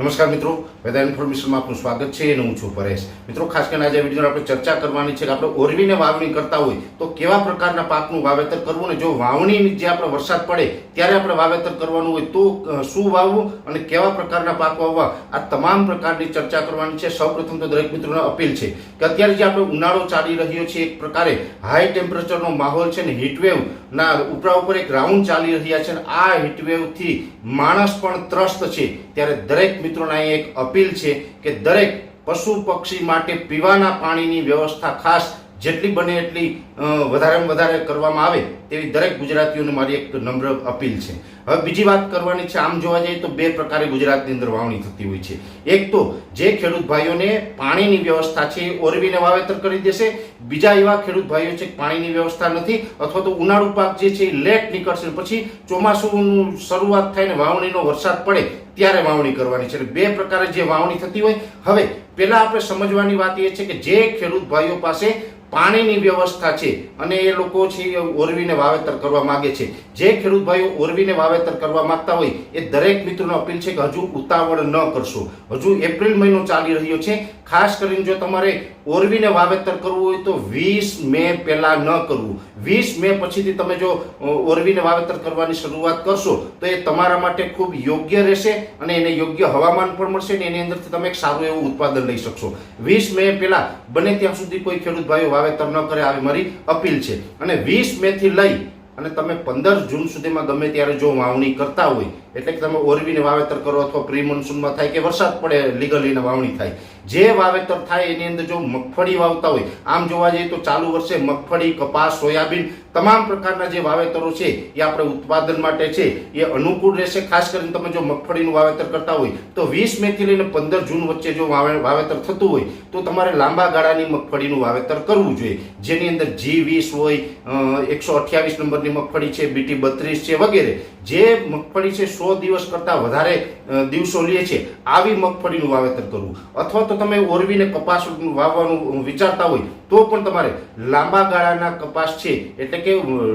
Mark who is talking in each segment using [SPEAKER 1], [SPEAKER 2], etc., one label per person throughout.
[SPEAKER 1] નમસ્કાર મિત્રો, વેધર ઇન્ફોર્મેશનમાં આપનું સ્વાગત છે અને હું છું પરેશ. મિત્રો, ખાસ કરીને આજે વીડિયો આપણે ચર્ચા કરવાની છે કે આપણે ઓરવીને વાવણી કરતા હોય તો કેવા પ્રકારના પાકનું વાવેતર કરવું ને જો વાવણીની જે આપણે વરસાદ પડે ત્યારે આપણે વાવેતર કરવાનું હોય તો શું વાવવું અને કેવા પ્રકારના પાક વાવવા આ તમામ પ્રકારની ચર્ચા કરવાની છે. સૌપ્રથમ તો દરેક મિત્રોને અપીલ છે કે અત્યારે જે આપણે ઉનાળો ચાલી રહ્યો છે, એક પ્રકારે હાઈ ટેમ્પરેચરનો માહોલ છે ને હીટવેવ ના ઉપરા ઉપર એક રાઉન્ડ ચાલી રહ્યા છે આ હીટવેવથી માણસ પણ ત્રસ્ત છે. ત્યારે દરેક મિત્રોને એક અપીલ છે કે દરેક પશુ પક્ષી માટે પીવાના પાણીની વ્યવસ્થા ખાસ જેટલી બને એટલી વધારેમાં વધારે કરવામાં આવે તેવી દરેક ગુજરાતીઓને મારી એક નમ્ર અપીલ છે. હવે બીજી વાત કરવાની છે, આમ જોવા જઈએ તો બે પ્રકારે ગુજરાતની અંદર વાવણી થતી હોય છે. એક તો જે ખેડૂત ભાઈઓને પાણીની વ્યવસ્થા છે એ ઓરવીને વાવેતર કરી દેશે, બીજા એવા ખેડૂત ભાઈઓ છે પાણીની વ્યવસ્થા નથી, અથવા તો ઉનાળુ પાક જે છે એ લેટ નીકળશે પછી ચોમાસુનું શરૂઆત થાય ને વાવણીનો વરસાદ પડે ત્યારે વાવણી કરવાની છે. એટલે બે પ્રકારે જે વાવણી થતી હોય, હવે પહેલા આપણે સમજવાની વાત એ છે કે જે ખેડૂત ભાઈઓ પાસે પાણીની વ્યવસ્થા છે અને એ લોકો છે ઓરવીને વાવેતર કરવા માંગે છે. જે ખેડૂત ભાઈઓ ઓરવીને વાવેતર કરવા માંગતા હોય, એ દરેક મિત્રોને અપીલ છે કે હજુ ઉતાવળ ન કરશો. હજુ એપ્રિલ મહિનો ચાલી રહ્યો છે ખાસ કરીને જો તમારે ઓરવીને વાવેતર કરવું હોય તો વીસ મે પહેલા ન કરવું. વીસ મે પછીથી તમે જો ઓરવીને વાવેતર કરવાની શરૂઆત કરશો, તો એ તમારા માટે ખૂબ યોગ્ય રહેશે અને એને યોગ્ય હવામાન પણ મળશે ને એની અંદરથી તમે એક સારું એવું ઉત્પાદન લઈ શકશો. વીસ મે પહેલા બને ત્યાં સુધી કોઈ ખેડૂત ભાઈઓ વાવેતર ન કરે આવી મારી અપીલ છે. અને વીસ મેથી લઈ અને તમે પંદર જૂન સુધીમાં ગમે ત્યારે જો વાવણી કરતા હોય એટલે કે તમે ઓરવીને વાવેતર કરો અથવા પ્રી મોન્સૂનમાં થાય કે વરસાદ પડે લીગલીને વાવણી થાય. જે વાવેતર થાય એની અંદર જો મગફળી વાવતા હોય, આમ જોવા જઈએ તો ચાલુ વર્ષે મગફળી, કપાસ, સોયાબીન તમામ પ્રકારના જે વાવેતરો છે, એ આપણે ઉત્પાદન માટે છે, એ અનુકૂળ રહેશે. ખાસ કરીને તમે જો મગફળીનું વાવેતર કરતા હોય, તો વીસ મે થી લઈને પંદર જૂન વચ્ચે જો વાવે- વાવેતર થતું હોય, તો તમારે લાંબા ગાળાની મગફળીનું વાવેતર કરવું જોઈએ. જેની અંદર જી વીસ હોય એકસો અઠ્યાવીસ નંબરની મગફળી છે, બીટી બત્રીસ છે વગેરે. જે મગફળી છે સો દિવસ કરતાં વધારે દિવસો લે છે, આવી મગફળીનું વાવેતર કરવું. અથવા તો તમે ઓરવીને કપાસ વાવવાનું વિચારતા હોય, તો પણ તમારે લાંબા ગાળાના કપાસ છે, એટલે કે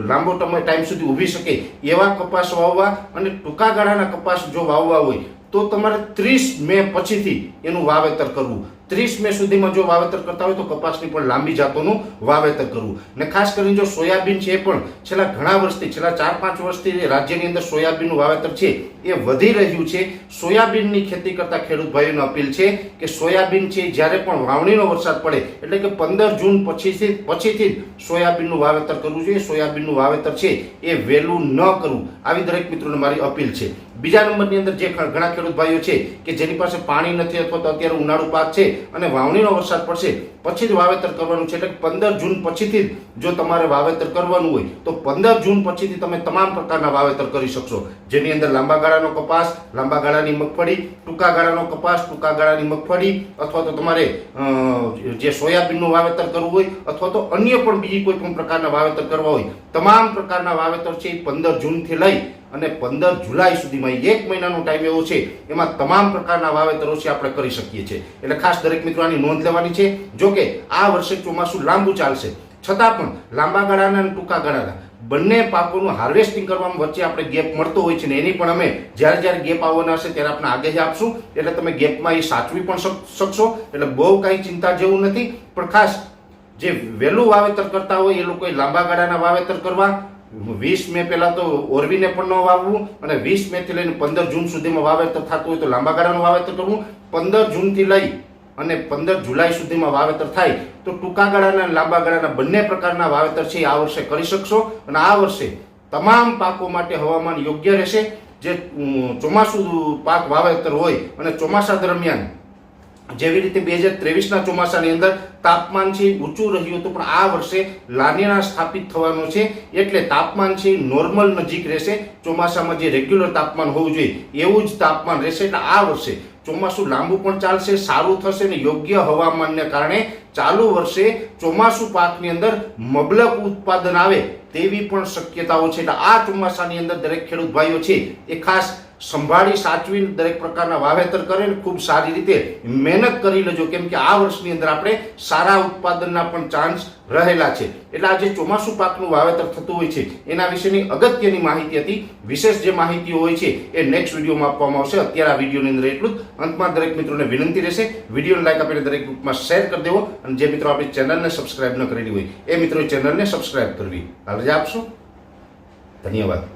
[SPEAKER 1] લાંબો ટાઈમ સુધી ઊભી શકે એવા કપાસ વાવવા અને ટૂંકા ગાળાના કપાસ જો વાવવા હોય, તો તમારે ત્રીસ મે પછીથી એનું વાવેતર કરવું. ત્રીસ મે સુધીમાં જો વાવેતર કરતા હોય તો કપાસની પણ લાંબી જાતોનું વાવેતર કરવું. ને ખાસ કરીને જો સોયાબીન છે એ પણ છેલ્લા ઘણા વર્ષથી, છેલ્લા ચાર પાંચ વર્ષથી રાજ્યની અંદર સોયાબીનનું વાવેતર છે એ વધી રહ્યું છે. સોયાબીનની ખેતી કરતા ખેડૂત ભાઈઓને અપીલ છે કે સોયાબીન છે જ્યારે પણ વાવણીનો વરસાદ પડે, એટલે કે પંદર જૂન પછીથી પછીથી જ સોયાબીનનું વાવેતર કરવું જોઈએ. સોયાબીનનું વાવેતર છે એ વહેલું ન કરવું. આવી દરેક મિત્રોને મારી અપીલ છે. બીજા નંબરની અંદર જે ઘણા ખેડૂત ભાઈઓ છે કે જેની પાસે પાણી નથી અથવા તો અત્યારે ઉનાળુ પાક છે અને વાવણીનો વરસાદ પડશે. પછી જ વાવેતર કરવાનું છે. એટલે પંદર જૂન પછીથી જ જો તમારે વાવેતર કરવાનું હોય, તો પંદર જૂન પછીથી તમે તમામ પ્રકારના વાવેતર કરી શકશો. જેની અંદર લાંબા ગાળાનો કપાસ, લાંબા ગાળાની મગફળી, ટૂંકા ગાળાનો કપાસ, ટૂંકા ગાળાની મગફળી, અથવા તો તમારે જે સોયાબીનનું વાવેતર કરવું હોય, અથવા તો અન્ય પણ બીજી કોઈ પણ પ્રકારના વાવેતર કરવા હોય, તમામ પ્રકારના વાવેતર છે એ પંદર જૂનથી લઈ અને પંદર જુલાઈ સુધીમાં એક મહિનાનો ટાઈમ એવો છે, એમાં તમામ પ્રકારના વાવેતરો છે આપણે કરી શકીએ છીએ. એટલે ખાસ દરેક મિત્રો આની નોંધ લેવાની છે, જો કે આ વર્ષે ચોમાસું લાંબુ ચાલશે. છતાં પણ લાંબા ગાળાના અને ટૂંકા ગાળાના બંને પાકોનું હાર્વેસ્ટિંગ કરવામાં વચ્ચે આપણે ગેપ મળતો હોય છે ને એની પણ અમે જ્યારે જ્યારે ગેપ આવવાના હશે ત્યારે આપણે આગેજ આપશું. એટલે તમે ગેપમાં એ સાચવી પણ શકશો. એટલે બહુ કાંઈ ચિંતા જેવું નથી. પણ ખાસ જે વહેલું વાવેતર કરતા હોય એ લોકોએ લાંબા ગાળાના વાવેતર કરવા વીસ મે પહેલાં તો ઓરવીને પણ ન વાવવું અને વીસ મે થી લઈને પંદર જૂન સુધીમાં વાવેતર થતું હોય તો લાંબા ગાળાનું વાવેતર કરવું. પંદર જૂનથી લઈ અને પંદર જુલાઈ સુધીમાં વાવેતર થાય તો ટૂંકા ગાળાના લાંબા ગાળાના બંને પ્રકારના વાવેતર છે આ વર્ષે કરી શકશો. અને આ વર્ષે તમામ પાકો માટે હવામાન યોગ્ય રહેશે. જે ચોમાસું પાક વાવેતર હોય અને ચોમાસા દરમિયાન જેવી રીતે બે હજાર ત્રેવીસના ચોમાસાની અંદર તાપમાન છે ઊંચું રહ્યું હતું, પણ આ વર્ષે લાનીના સ્થાપિત થવાનો છે. એટલે તાપમાન છે નોર્મલ નજીક રહેશે. ચોમાસામાં જે રેગ્યુલર તાપમાન હોવું જોઈએ, એવું જ તાપમાન રહેશે. એટલે આ વર્ષે ચોમાસું લાંબુ પણ ચાલશે, સારું થશે ને યોગ્ય હવામાનને કારણે ચાલુ વર્ષે ચોમાસું પાકની અંદર મબલક ઉત્પાદન આવે તેવી પણ શક્યતાઓ છે. એટલે આ ચોમાસાની અંદર દરેક ખેડૂત ભાઈઓ છે, એ ખાસ સંભાળી, સાચવીને દરેક પ્રકારના વાવેતર કરે ને ખૂબ સારી રીતે મહેનત કરી લેજો. કેમ કે આ વર્ષની અંદર આપણે સારા ઉત્પાદનના પણ ચાન્સ રહેલા છે. એટલે આ જે ચોમાસું પાકનું વાવેતર થતું હોય છે, એના વિશેની અગત્યની માહિતી હતી. વિશેષ જે માહિતીઓ હોય છે, એ નેક્સ્ટ વિડીયોમાં આપવામાં આવશે. અત્યારે આ વિડીયોની અંદર એટલું જ. અંતમાં દરેક મિત્રોને વિનંતી રહેશે. વિડીયોને લાઈક આપીને દરેક ગ્રુપમાં શેર કરી દેવો. અને જે મિત્રો આપણી ચેનલને સબસ્ક્રાઇબ ન કરેલી હોય, એ મિત્રો ચેનલને સબસ્ક્રાઇબ કરવી. રજા આપશો. ધન્યવાદ.